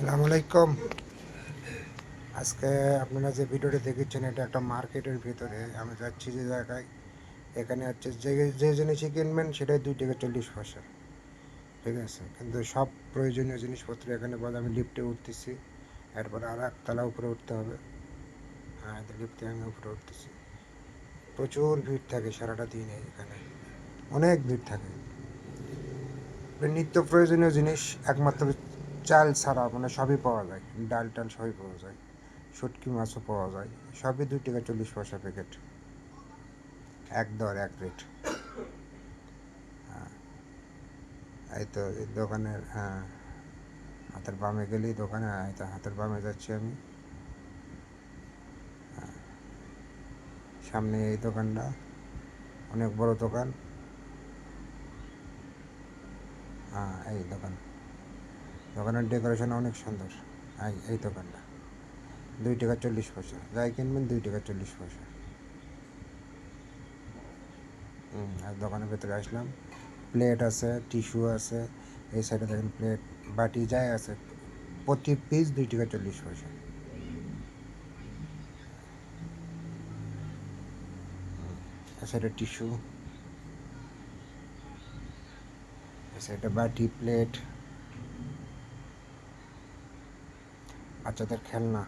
আসসালামু আলাইকুম। আজকে আপনারা যে ভিডিওটা দেখেছেন, এটা একটা মার্কেটের ভিতরে। আমি যাচ্ছি যে জায়গায়। এখানে হচ্ছে যে যে জিনিসই কিনবেন, সেটাই দুই টাকা চল্লিশ পয়সা। ঠিক আছে? কিন্তু সব প্রয়োজনীয় জিনিসপত্র এখানে বলে আমি লিফটে উঠতেছি। এরপরে আর একতলা উপরে উঠতে হবে। হ্যাঁ লিফটে আমি উপরে উঠতেছি। প্রচুর ভিড় থাকে সারাটা দিনে এখানে। অনেক ভিড় থাকে। নিত্য প্রয়োজনীয় জিনিস একমাত্র চাল ছাড়া মানে সবই পাওয়া যায়। ডাল টাল সবই পাওয়া যায়। শুটকি মাছও পাওয়া যায়। সবই দুই টাকা চল্লিশ পয়সা প্যাকেট এক দর, এক রেট হ্যাঁ। এই তো এই দোকানের হ্যাঁ। হাতের বামে গেলেই দোকানে এই তো হাতের বামে যাচ্ছি আমি। হ্যাঁ। সামনে এই দোকানটা, অনেক বড় দোকান। হ্যাঁ এই দোকান। দোকানের ডেকোরেশন অনেক সুন্দর। এই দোকানটা। দুই টাকা চল্লিশ পয়সা। যাই কিনবেন, দুই টাকা চল্লিশ পয়সা। আর দোকানের ভেতরে আসলাম। প্লেট আছে টিস্যু আছে। এই সাইডে দেখেন প্লেট বাটি যাই আছে, প্রতি পিস দুই টাকা চল্লিশ পয়সা। সাইডে টিস্যু সাইডে বাটি প্লেট বাচ্চাদের খেলনা।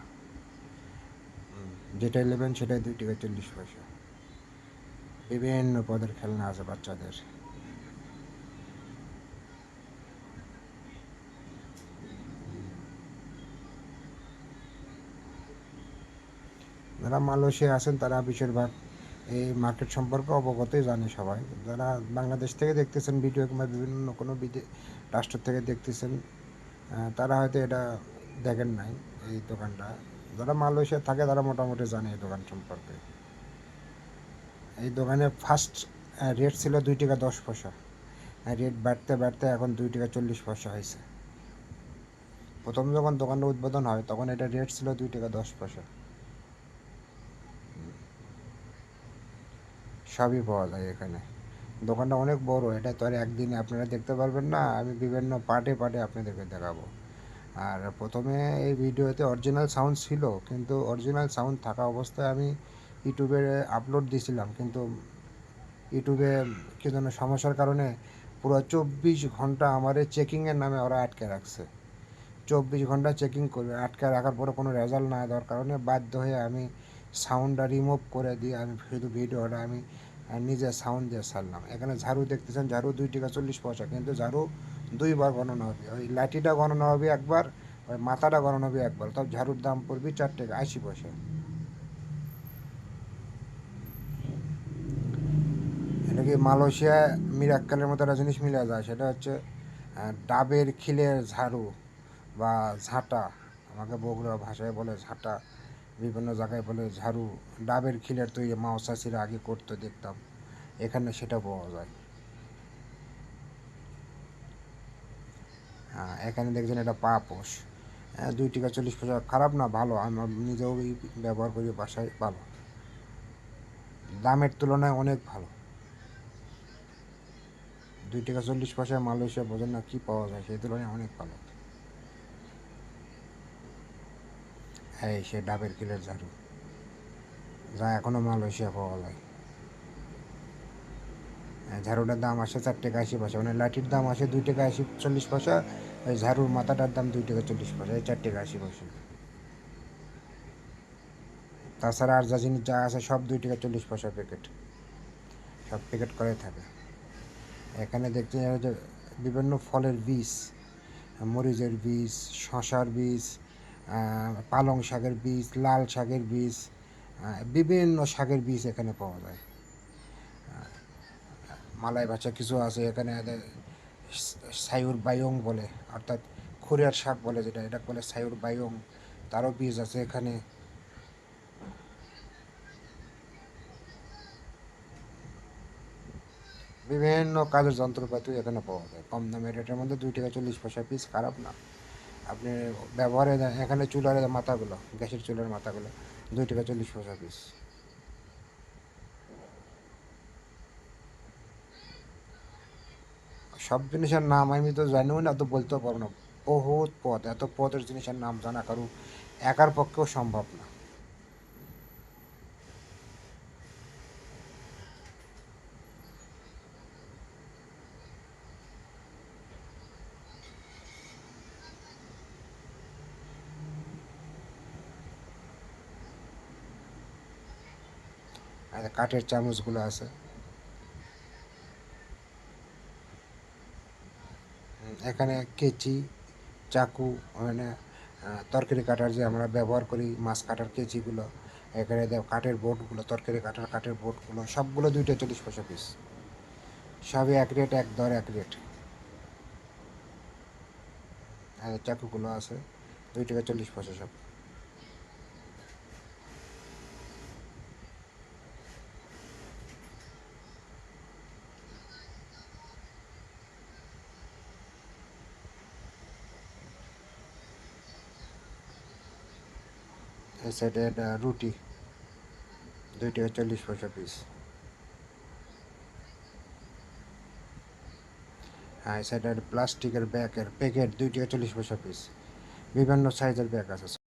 যেটাই নেবেন সেটাই দুই টাকা চল্লিশ পয়সা। বিভিন্ন পদের খেলনা আছে বাচ্চাদের। যারা মালয়েশিয়া আছেন, তারা বেশিরভাগ এই মার্কেট সম্পর্কে অবগতই জানে সবাই। যারা বাংলাদেশ থেকে দেখতেছেন ভিডিও কিংবা বিভিন্ন কোনো রাষ্ট্র থেকে দেখতেছেন তারা হয়তো এটা দেখেন নাই। এই দোকানটা। যারা মালয়েশিয়া থাকে, তারা মোটামুটি জানে এই দোকান সম্পর্কে। এই দোকানে ফার্স্ট রেট ছিল দুই টাকা দশ পয়সা। রেট বাড়তে বাড়তে এখন দুই টাকা চল্লিশ পয়সা হয়েছে। প্রথম যখন দোকানটা উদ্বোধন হয়, তখন এটা রেট ছিল দুই টাকা দশ পয়সা। সবই পাওয়া যায় এখানে। দোকানটা অনেক বড়, এটা তো আর একদিনে আপনারা দেখতে পারবেন না। আমি বিভিন্ন পার্টে পার্টে আপনাদেরকে দেখাবো। আর প্রথমে এই ভিডিওতে অরিজিনাল সাউন্ড ছিল, কিন্তু অরিজিনাল সাউন্ড থাকা অবস্থায় আমি ইউটিউবে আপলোড দিয়েছিলাম, কিন্তু ইউটিউবে কী যেন সমস্যার কারণে পুরো চব্বিশ ঘণ্টা আমার চেকিংয়ের নামে ওরা আটকে রাখছে। চব্বিশ ঘণ্টা চেকিং করবে আটকে রাখার পরে কোনো রেজাল্ট না দেওয়ার কারণে বাধ্য হয়ে আমি সাউন্ডটা রিমুভ করে দিয়ে আমি শুধু ভিডিওটা আমি নিজে সাউন্ড দিয়ে ছাড়লাম। এখানে ঝাড়ু দেখতেছেন, ঝাড়ু দুই টাকা চল্লিশ পয়সা, কিন্তু ঝাড়ু দুইবার গণনা হবে। ওই লাঠিটা গণনা হবে একবার, ওই মাথাটা গণনা হবে একবার, তবে ঝাড়ুর দাম পড়বে চার টাকা, আশি পয়সা। এটা কি মালয়েশিয়া মিরাক্কালের মতো একটা জিনিস মিলে যায়, সেটা হচ্ছে ডাবের খিলের ঝাড়ু বা ঝাঁটা, আমাকে বগুড়া ভাষায় বলে ঝাঁটা। বিভিন্ন জায়গায় বলে ঝাড়ু ডাবের খিলের তৈরি মাও চাষিরা আগে করতে দেখতাম। এখানে সেটা পাওয়া যায়। হ্যাঁ এখানে দেখছেন এটা পা পোষ। হ্যাঁ, দুই টাকা চল্লিশ পয়সা খারাপ না ভালো। আমরা নিজেও ব্যবহার করি বাসায় ভালো। দামের তুলনায় অনেক ভালো। দুই টাকা চল্লিশ পয়সায় মালয়েশিয়া বোঝেন না কী পাওয়া যায় সেই তুলনায় অনেক ভালো। এই সে ডাবের কিলের ঝাড়ু, যা এখনও মালয়েশিয়া পাওয়া যায়। ঝাড়ুটার দাম আসে চার টাকা আশি পয়সা মানে লাঠির দাম আসে দুই টাকা আশি চল্লিশ পয়সা, ওই ঝাড়ুর মাথাটার দাম দুই টাকা চল্লিশ পয়সা, এই চার টাকা আশি পয়সা। তাছাড়া আর যা জিনিস যা আছে সব দুই টাকা চল্লিশ পয়সা প্যাকেট সব প্যাকেট করে থাকে। এখানে দেখতে বিভিন্ন ফলের বীজ, মরিচের বীজ, শশার বীজ পালং শাকের বীজ, লাল শাকের বীজ বিভিন্ন শাকের বীজ এখানে পাওয়া যায়। মালাই ভাষা কিছু আছে এখানে সায়ুর বায়ং বলে, অর্থাৎ খুরিয়ার শাক বলে যেটা এটা বলে সায়ুর বায়ং তারও বীজ আছে এখানে। বিভিন্ন কাজের যন্ত্রপাতি এখানে পাওয়া যায়, কম দামের রেটের মধ্যে দুই টাকা চল্লিশ পয়সা পিস খারাপ না। আপনি ব্যবহারে এখানে চুলার মাথাগুলো, গ্যাসের চুলার মাথাগুলো, দুই টাকা চল্লিশ পয়সা পিস সব জিনিসের নাম আমি তো জানিও না, তো বলতেও পারব না। বহুত পথ, এত পথের জিনিসের নাম জানা কারও একার পক্ষেও সম্ভব না। আর কাঠের চামচগুলো আছে। এখানে কেচি, চাকু মানে তরকারি কাটার যে আমরা ব্যবহার করি, মাছ কাটার কেচিগুলো, এখানে কাঠের বোর্ডগুলো তরকারি কাটার কাঠের বোর্ডগুলো সবগুলো দুইটা চল্লিশ পয়সা পিস সবই এক রেট এক দর এক রেট আর চাকুগুলো আছে দুই টাকা চল্লিশ পয়সা সব। এই সাইডে একটা রুটি দুই টাকা চল্লিশ পয়সা পিস হ্যাঁ একটা প্লাস্টিকের ব্যাগের প্যাকেট দুই টাকা চল্লিশ পয়সা পিস বিভিন্ন সাইজের ব্যাগ আছে।